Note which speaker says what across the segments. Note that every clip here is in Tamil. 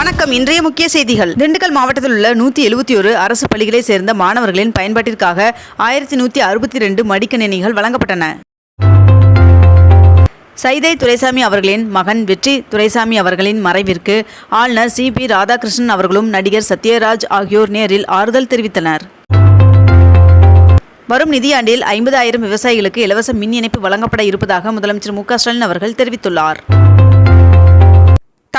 Speaker 1: வணக்கம் இன்றைய முக்கிய செய்திகள் திண்டுக்கல் மாவட்டத்தில் உள்ள நூத்தி எழுபத்தி ஒரு அரசு பள்ளிகளை சேர்ந்த மாணவர்களின் பயன்பாட்டிற்காக ஆயிரத்தி நூத்தி அறுபத்தி ரெண்டு மடிக்கணினிகள் வழங்கப்பட்டன சைதை துரைசாமி அவர்களின் மகன் வெற்றி துரைசாமி அவர்களின் மறைவிற்கு ஆளுநர் சி பி ராதாகிருஷ்ணன் அவர்களும் நடிகர் சத்யராஜ் ஆகியோர் நேரில் ஆறுதல் தெரிவித்தனர் வரும் நிதியாண்டில் ஐம்பதாயிரம் விவசாயிகளுக்கு இலவச மின் இணைப்பு வழங்கப்பட இருப்பதாக முதலமைச்சர் மு ஸ்டாலின் அவர்கள் தெரிவித்துள்ளார்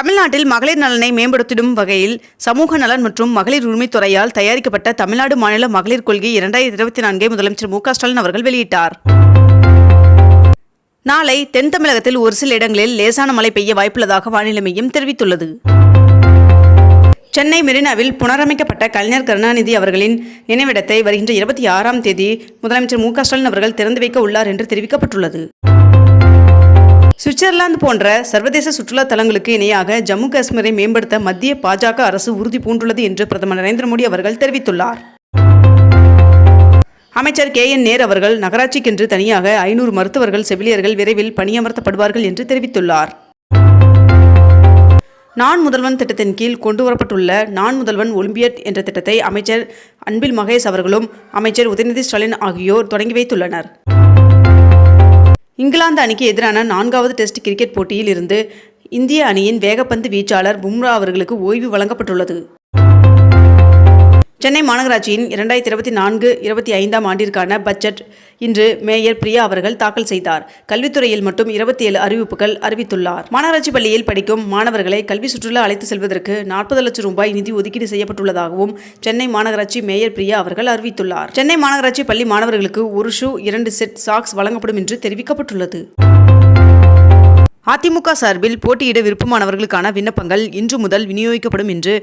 Speaker 1: தமிழ்நாட்டில் மகளிர் நலனை மேம்படுத்திடும் வகையில் சமூக நலன் மற்றும் மகளிர் உரிமைத்துறையால் தயாரிக்கப்பட்ட தமிழ்நாடு மாநில மகளிர் கொள்கை இரண்டாயிரத்தி இருபத்தி நான்கை முதலமைச்சர் மு ஸ்டாலின் அவர்கள் வெளியிட்டார் நாளை தென் தமிழகத்தில் ஒரு சில இடங்களில் லேசான மழை பெய்ய வாய்ப்புள்ளதாக வானிலை மையம் தெரிவித்துள்ளது சென்னை மெரினாவில் புனரமைக்கப்பட்ட கலைஞர் கருணாநிதி அவர்களின் நினைவிடத்தை வருகின்ற இருபத்தி ஆறாம் தேதி முதலமைச்சர் மு ஸ்டாலின் அவர்கள் திறந்து வைக்க உள்ளார் என்று தெரிவிக்கப்பட்டுள்ளது சுவிட்சர்லாந்து போன்ற சர்வதேச சுற்றுலா தலங்களுக்கு இணையாக ஜம்மு காஷ்மீரை மேம்படுத்த மத்திய பாஜக அரசு உறுதி பூண்டுள்ளது என்று பிரதமர் நரேந்திர மோடி அவர்கள் தெரிவித்துள்ளார் அமைச்சர் கே என் நேர் அவர்கள் நகராட்சிக்கென்று தனியாக ஐநூறு மருத்துவர்கள் செவிலியர்கள் விரைவில் பணியமர்த்தப்படுவார்கள் என்று தெரிவித்துள்ளார் நான் முதல்வன் திட்டத்தின் கீழ் கொண்டு வரப்பட்டுள்ள நான் முதல்வன் ஒலிம்பியட் என்ற திட்டத்தை அமைச்சர் அன்பில் மகேஷ் அவர்களும் அமைச்சர் உதயநிதி ஸ்டாலின் ஆகியோர் தொடங்கி வைத்துள்ளனர் இங்கிலாந்து அணிக்கு எதிரான நான்காவது டெஸ்ட் கிரிக்கெட் போட்டியில் இருந்து இந்திய அணியின் வேகப்பந்து வீச்சாளர் பும்ரா அவர்களுக்கு ஓய்வு வழங்கப்பட்டுள்ளது சென்னை மாநகராட்சியின் இரண்டாயிரத்தி இருபத்தி நான்கு இருபத்தி ஐந்தாம் ஆண்டிற்கான பட்ஜெட் இன்று மேயர் பிரியா அவர்கள் தாக்கல் செய்தார் கல்வித்துறையில் மட்டும் இருபத்தி ஏழு அறிவிப்புகள் அறிவித்துள்ளார் மாநகராட்சி பள்ளியில் படிக்கும் மாணவர்களை கல்வி சுற்றுலா அழைத்து செல்வதற்கு நாற்பது லட்சம் ரூபாய் நிதி ஒதுக்கீடு செய்யப்பட்டுள்ளதாகவும் சென்னை மாநகராட்சி மேயர் பிரியா அவர்கள் அறிவித்துள்ளார் சென்னை மாநகராட்சி பள்ளி மாணவர்களுக்கு ஒரு ஷூ இரண்டு செட் சாக்ஸ் வழங்கப்படும் என்று தெரிவிக்கப்பட்டுள்ளது அதிமுக சார்பில் போட்டியிட விருப்பமானவர்களுக்கான விண்ணப்பங்கள் இன்று முதல் விநியோகிக்கப்படும் என்று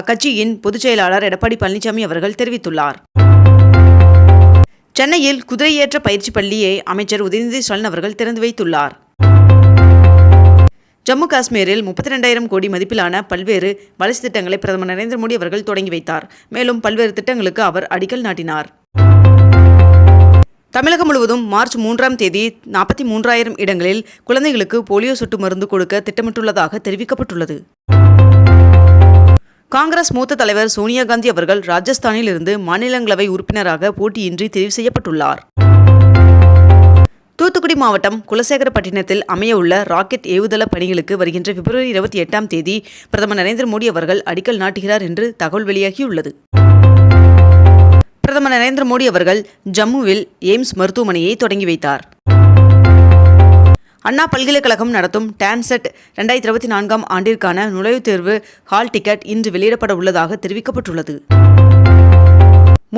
Speaker 1: அக்கட்சியின் பொதுச் செயலாளர் எடப்பாடி பழனிசாமி அவர்கள் தெரிவித்துள்ளார் சென்னையில் குதிரையேற்ற பயிற்சி பள்ளியை அமைச்சர் உதயநிதி ஸ்டாலின் அவர்கள் திறந்து வைத்துள்ளார் ஜம்மு காஷ்மீரில் முப்பத்தி ரெண்டாயிரம் கோடி மதிப்பிலான பல்வேறு வளர்ச்சி திட்டங்களை பிரதமர் நரேந்திர மோடி அவர்கள் தொடங்கி வைத்தார் மேலும் பல்வேறு திட்டங்களுக்கு அவர் அடிக்கல் நாட்டினார் தமிழகம் முழுவதும் மார்ச் மூன்றாம் தேதி நாற்பத்தி மூன்றாயிரம் இடங்களில் குழந்தைகளுக்கு போலியோ சொட்டு மருந்து கொடுக்க திட்டமிட்டுள்ளதாக தெரிவிக்கப்பட்டுள்ளது காங்கிரஸ் மூத்த தலைவர் சோனியா காந்தி அவர்கள் ராஜஸ்தானில் இருந்து மாநிலங்களவை உறுப்பினராக போட்டியின்றி தெரிவு செய்யப்பட்டுள்ளார் தூத்துக்குடி மாவட்டம் குலசேகரப்பட்டினத்தில் அமையவுள்ள ராக்கெட் ஏவுதள பணிகளுக்கு வருகின்ற பிப்ரவரி இருபத்தி எட்டாம் தேதி பிரதமர் நரேந்திர மோடி அவர்கள் அடிக்கல் நாட்டுகிறார் என்று தகவல் வெளியாகியுள்ளது பிரதமர் நரேந்திர மோடி அவர்கள் ஜம்முவில் எய்ம்ஸ் மருத்துவமனையை தொடங்கி வைத்தார் அண்ணா பல்கலைக்கழகம் நடத்தும் டான்செட் ரெண்டாயிரத்தி இருபத்தி நான்காம் ஆண்டிற்கான நுழைவுத் தேர்வு ஹால் டிக்கெட் இன்று வெளியிடப்பட உள்ளதாக தெரிவிக்கப்பட்டுள்ளது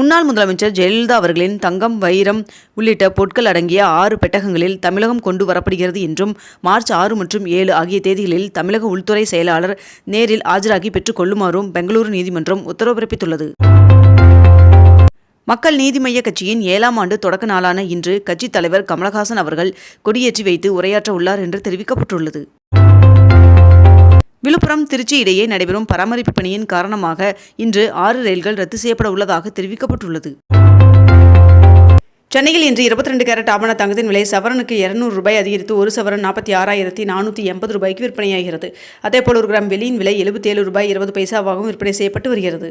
Speaker 1: முன்னாள் முதலமைச்சர் ஜெயலலிதா அவர்களின் தங்கம் வைரம் உள்ளிட்ட பொருட்கள் அடங்கிய ஆறு பெட்டகங்களில் தமிழகம் கொண்டு வரப்படுகிறது என்றும் மார்ச் ஆறு மற்றும் ஏழு ஆகிய தேதிகளில் தமிழக உள்துறை செயலாளர் நேரில் ஆஜராகி பெற்றுக் கொள்ளுமாறும் பெங்களூரு நீதிமன்றம் உத்தரவு பிறப்பித்துள்ளது மக்கள் நீதி மய்ய கட்சியின் ஏழாம் ஆண்டு தொடக்க நாளான இன்று கட்சித் தலைவர் கமலஹாசன் அவர்கள் கொடியேற்றி வைத்து உரையாற்ற உள்ளார் என்று தெரிவிக்கப்பட்டுள்ளது விழுப்புரம் திருச்சி இடையே நடைபெறும் பராமரிப்பு பணியின் காரணமாக இன்று ஆறு ரயில்கள் ரத்து செய்யப்பட உள்ளதாக தெரிவிக்கப்பட்டுள்ளது சென்னையில் இன்று இருபத்தி ரெண்டு கேரட் ஆபண தங்கத்தின் விலை சவரனுக்கு இரநூறு ரூபாய் அதிகரித்து ஒரு சவரன் நாற்பத்தி ஆறாயிரத்தி நானூற்றி எண்பது ரூபாய்க்கு விற்பனையாகிறது அதேபோல் ஒரு கிராம் வெளியின் விலை எழுபத்தி ஏழு ரூபாய் இருபது பைசாவாகவும் விற்பனை செய்யப்பட்டு வருகிறது